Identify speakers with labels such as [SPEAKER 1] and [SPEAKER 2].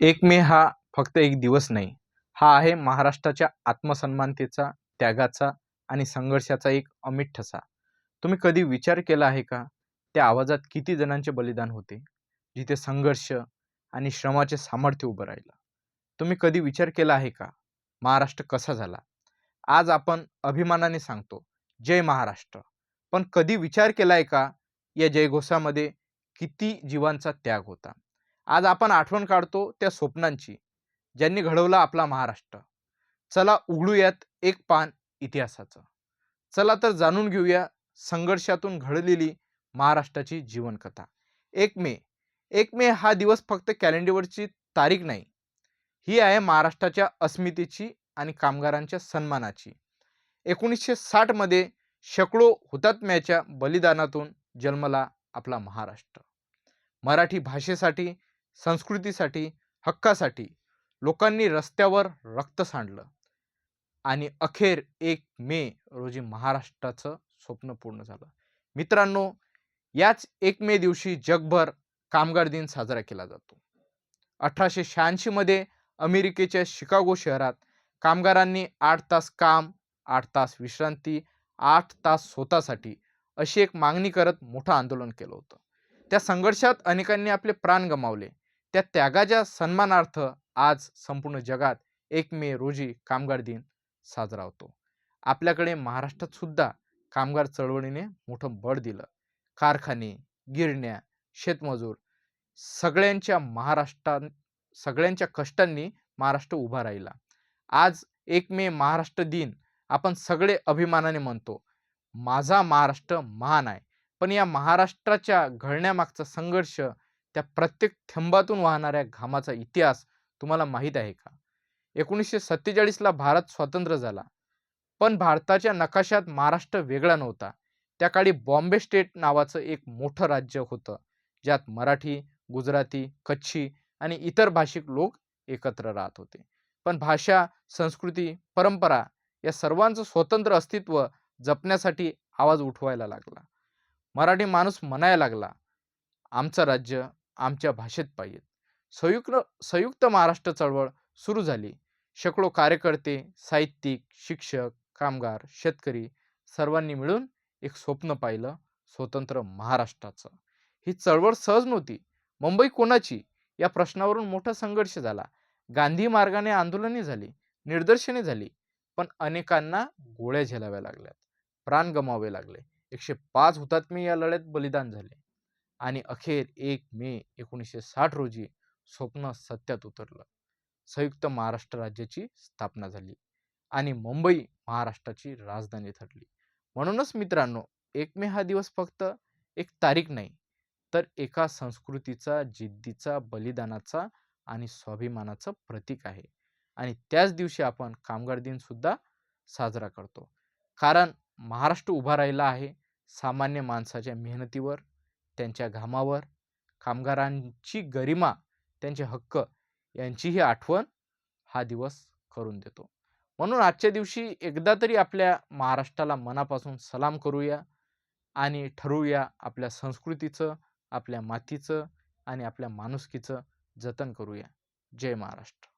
[SPEAKER 1] एक मे हा फक्त एक दिवस नाही. हा आहे महाराष्ट्राच्या आत्मसन्मानतेचा त्यागाचा आणि संघर्षाचा एक अमिट ठसा. तुम्ही कधी विचार केला आहे का? त्या आवाजात किती जणांचे बलिदान होते? जिथे संघर्ष आणि श्रमाचे सामर्थ्य उभं राहिलं. तुम्ही कधी विचार केला आहे का? महाराष्ट्र कसा झाला? आज आपण अभिमानाने सांगतो जय महाराष्ट्र. पण कधी विचार केला आहे का? या जयघोषामध्ये किती जीवांचा त्याग होता? आज आपण आठवण काढतो त्या स्वप्नांची ज्यांनी घडवला आपला महाराष्ट्र. चला उघडूयात एक पान इतिहासाचं. चला तर जाणून घेऊया संघर्षातून घडलेली महाराष्ट्राची जीवनकथा. एक मे एक मे हा दिवस फक्त कॅलेंडरवरची तारीख नाही. ही आहे महाराष्ट्राच्या अस्मितेची आणि कामगारांच्या सन्मानाची. एकोणीसशे साठमध्ये शेकडो हुतात्म्याच्या बलिदानातून जन्मला आपला महाराष्ट्र. मराठी भाषेसाठी संस्कृतीसाठी हक्कासाठी लोकांनी रस्त्यावर रक्त सांडलं. आणि अखेर एक मे रोजी महाराष्ट्राचं स्वप्न पूर्ण झालं. मित्रांनो याच एक मे दिवशी जगभर कामगार दिन साजरा केला जातो. अठराशे शहाऐंशीमध्ये अमेरिकेच्या शिकागो शहरात कामगारांनी आठ तास काम आठ तास विश्रांती आठ तास स्वतःसाठी अशी एक मागणी करत मोठं आंदोलन केलं होतं. त्या संघर्षात अनेकांनी आपले प्राण गमावले. त्या त्यागाच्या सन्मानार्थ आज संपूर्ण जगात एक मे रोजी कामगार दिन साजरा होतो. आपल्याकडे महाराष्ट्रात सुद्धा कामगार चळवळीने मोठं बळ दिलं. कारखाने गिरण्या शेतमजूर सगळ्यांच्या महाराष्ट्रात सगळ्यांच्या कष्टांनी महाराष्ट्र उभा राहिला. आज एक मे महाराष्ट्र दिन आपण सगळे अभिमानाने म्हणतो. माझा महाराष्ट्र महान आहे. पण या महाराष्ट्राच्या घडण्यामागचा संघर्ष त्या प्रत्येक थेंबातून वाहणाऱ्या घामाचा इतिहास तुम्हाला माहीत आहे का? एकोणीसशे सत्तेचाळीसला भारत स्वतंत्र झाला. पण भारताच्या नकाशात महाराष्ट्र वेगळा नव्हता. त्या काळी बॉम्बे स्टेट नावाचं एक मोठं राज्य होतं ज्यात मराठी गुजराती कच्छी आणि इतर भाषिक लोक एकत्र राहत होते. पण भाषा संस्कृती परंपरा या सर्वांचं स्वतंत्र अस्तित्व जपण्यासाठी आवाज उठवायला लागला. मराठी माणूस म्हणायला लागला आमचं राज्य आमच्या भाषेत पाहिजे संयुक्त संयुक्त महाराष्ट्र चळवळ सुरू झाली. शेकडो कार्यकर्ते साहित्यिक शिक्षक कामगार शेतकरी सर्वांनी मिळून एक स्वप्न पाहिलं स्वतंत्र महाराष्ट्राचं. ही चळवळ सहज नव्हती. मुंबई कोणाची? या प्रश्नावरून मोठा संघर्ष झाला. गांधी मार्गाने आंदोलने झाली निर्दर्शने झाली पण अनेकांना गोळ्या झेलाव्या लागल्यात प्राण गमावे लागले. एकशे पाच हुतात्मे या लढ्यात बलिदान झाले. आणि अखेर एक मे एकोणीसशे साठ रोजी स्वप्न सत्यात उतरलं. संयुक्त महाराष्ट्र राज्याची स्थापना झाली आणि मुंबई महाराष्ट्राची राजधानी ठरली. म्हणूनच मित्रांनो एक मे हा दिवस फक्त एक तारीख नाही तर एका संस्कृतीचा जिद्दीचा बलिदानाचा आणि स्वाभिमानाचं प्रतीक आहे. आणि त्याच दिवशी आपण कामगार दिन सुद्धा साजरा करतो. कारण महाराष्ट्र उभा राहिला आहे सामान्य माणसाच्या मेहनतीवर त्यांच्या घामावर कामगारांची गरिमा त्यांचे हक्क यांचीही आठवण हा दिवस करून देतो. म्हणून आजच्या दिवशी एकदा तरी आपल्या महाराष्ट्राला मनापासून सलाम करूया आणि ठरवूया आपल्या संस्कृतीचं आपल्या मातीचं आणि आपल्या माणुसकीचं जतन करूया. जय महाराष्ट्र.